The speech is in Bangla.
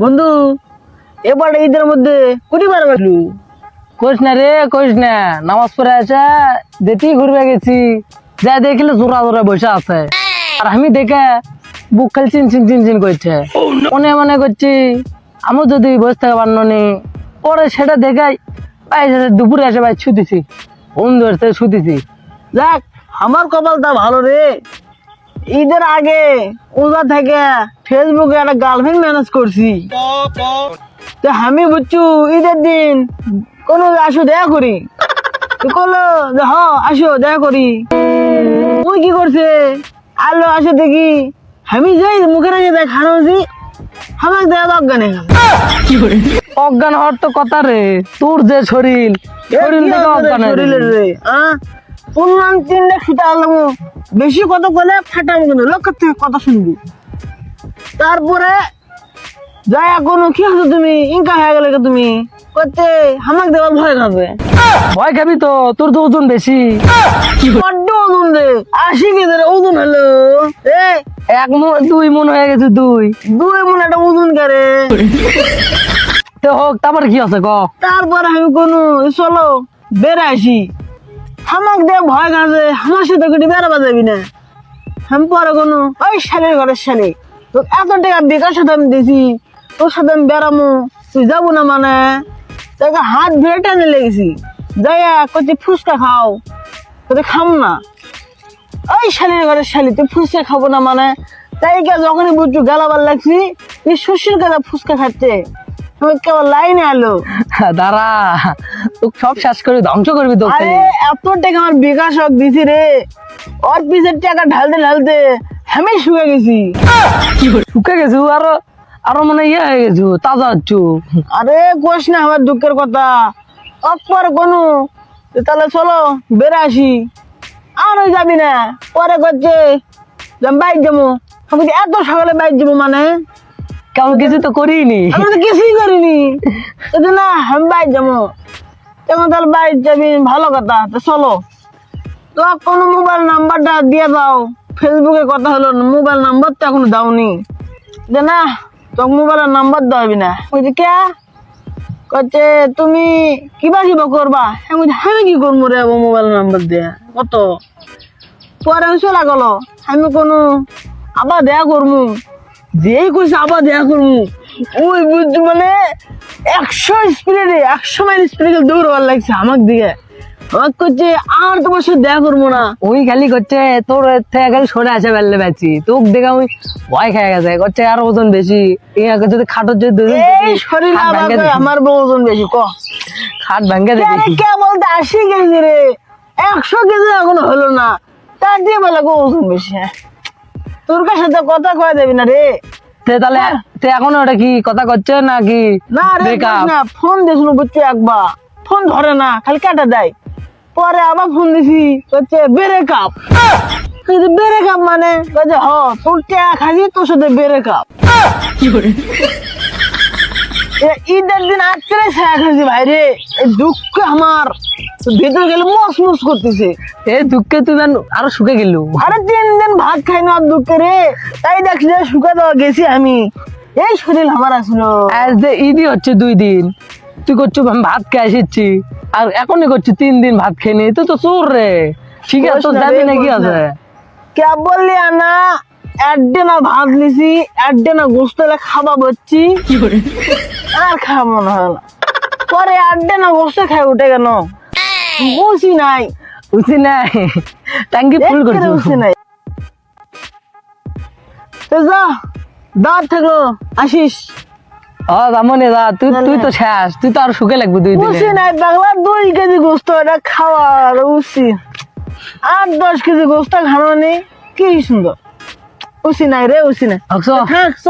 বন্ধু, এবার ঈদের মধ্যে কোটি বার কইস না রে, কইস না। নামাজ পড়ে আছে যেতেই ঘুরবে গেছি। যা দেখলে জোরা জোরা বসে আছে। আর আমি দেখে বুক খালি চিন চিন চিন চিন করছে। মনে মনে করছি, আমি যদি বসে থাকা পারনি পরে সেটা দেখে ভাই দুপুরে এসে ভাই ছুটিছি বন্ধু এসে ছুটিছি যাক, আমার কপালটা ভালো রে। ঈদের আগে ওজা থেকে ফেসবুকে একটা গার্লফ্রেন্ড ম্যানেজ করছি। তো আমি বুঝছু ঈদের দিন কোনো আসো দেখা করি। তো কলো যে হ আসো দেখা করি। ওই কি করছে? আলো আসে দেখি আমি যাই মুখের আগে দেখ হারাছি আমাকে দেখা নেই অজ্ঞান হওয়ার তো কথা রে তোর যে শরীর শরীর অজ্ঞান শরীরের। রে আলাম বেশি কথা বলে ফাটাম কিন্তু থেকে কথা শুনবি। তারপরে যাই কোনো কি তুমি? ইনকা হয়ে গেলে তুমি? করতে হামাক দেওয়ার ভয় খাবে। ভয় খাবি তো তোর তো ওজন বেশি। বড্ড ওজন রে আশি কেজি ওজন হলো। এ এক মন দুই মন হয়ে গেছে দুই। দুই মনে একটা ওজন করে তো হোক তারপর কি আছে ক? তারপরে আমি কোনো চলো বেড়ে আসি হামাক দিয়ে ভয় খাবে আমার সাথে কিছু বেড়াবা যাবি না। আমি পরে কোনো, ওই শালের ঘরের শালে তোর এত টাকা বেকার সাথে আমি দিছি, তোর সাথে আমি বেড়ামো, তুই যাব না মানে? তোকে হাত ধরে টেনে লেগেছি যাইয়া করছি ফুচকা খাও। তোকে খাম না। ওই শালির ঘরের শালি তুই ফুচকা খাব না মানে? তাই যখনই বুঝছ গালাবার লাগছি, তুই শ্বশুর কাদা ফুচকা খাচ্ছে। কেবল লাইনে আলো দাঁড়া। তোকে সব শেষ করে ধ্বংস করবি তো আরে এত টাকা আমার বিকাশ হক দিছি রে। ওর পিছের টাকা ঢালতে ঢালতে আমি শুয়ে গেছি। শুকে গেছু? আরও আরও মানে ইয়ে হয়ে গেছু তাজা হচ্ছু। আরে কোষ না আমার দুঃখের কথা। অপর কোনো। তাহলে চলো বেড়ে আসি। আর ওই যাবি না। পরে করছে। বাইক যাব। আমি এত সকালে বাইক যাব মানে? কেমন কিছু তো করিনি। আমি তো কিছুই করিনি। কিন্তু না আমি বাইক যাব। তখন তাহলে বাইক যাবি ভালো কথা। তো চলো। তো কোনো মোবাইল নাম্বারটা দিয়ে দাও। ফেসবুকে কথা হলো মোবাইল নাম্বার তো এখনও দাওনি। যে না তোকে মোবাইলের নাম্বার দেওয়াবি না। বলছি কে? কচ্ছে তুমি কিবা কিবা করবা? আমি বলছি, আমি কি করব রে মোবাইল নাম্বার দিয়ে? কত? পরে চলে গেল। আমি কোনো আবার দেয়া করব। যেই কইছে আবার দেয়া করব। ওই বুঝছি মানে একশো স্পিডে একশো মাইল স্পিডে দৌড়বার লাগছে আমার দিকে। আমার করছে আর তোমার সাথে দেখা করব না। ওই খালি করছে তোর থেকে খালি সরে আসে বেললে তোকে দেখে আমি ভয় খেয়ে গেছে। করছে আর ওজন বেশি। ইয়াকে যদি খাটোর যদি শরীর আমার ওজন বেশি ক? খাট ভাঙ্গে দেখি। কে বলতে আশি কেজি রে? একশো কেজি এখনও হলো না। তার দিয়ে বলে ওজন বেশি হ্যাঁ। তোর কাছে তো কথা কয়ে দেবি না রে। তে তাহলে তে এখন ওটা কি কথা করছে নাকি না রে না ফোন বুঝছি একবার। ফোন ধরে না খালি কাটা দেয়। পরে আবার ফোন দিছি হচ্ছে বেড়ে কাপ বেড়ে কাপ মানে বলছে হ তোর টাকা খাবি তোর সাথে বেড়ে কাপ এ ঈদের দিন আজকে ছায়া খাইছি ভাই রে এই দুঃখ আমার। ভেতরে গেলে মস মস করতেছে। এই দুঃখে তুই আরও শুকে গেলু। আরে তিন দিন ভাত খাই না দুঃখে রে। তাই দেখছি শুকা দেওয়া গেছি আমি। এই শরীর আমার আসলো। আজ ঈদই হচ্ছে দুই দিন। তুই করছ আমি ভাত খেয়ে এসেছি। আর এখনই করছি তিন দিন ভাত খেয়ে নি তুই তো চোর রে। ঠিক আছে তোর যাবি নাকি আছে। কে বললি না একদিন ভাত নিছি একদিন না গোস্ত খাবা বচ্ছি। আর হয় না। পরে একদিন না গোস্ত খাই উঠে কেন বুঝি নাই। বুঝছি নাই। টাঙ্কি ফুল করছ। বুঝি নাই। যা দাঁত থাকল আসিস। ও জামনে যা। তুই তুই তো শেষ তুই তো আর সুখে লাগবে দুই দিনে। নাই বাংলা দুই কেজি গোস্ত এটা আর বুঝছি আট দশ কেজি গোস্ত খানো নেই কি সুন্দর। উসি নাই রে উসি নাই। দেখছ? থাক চ।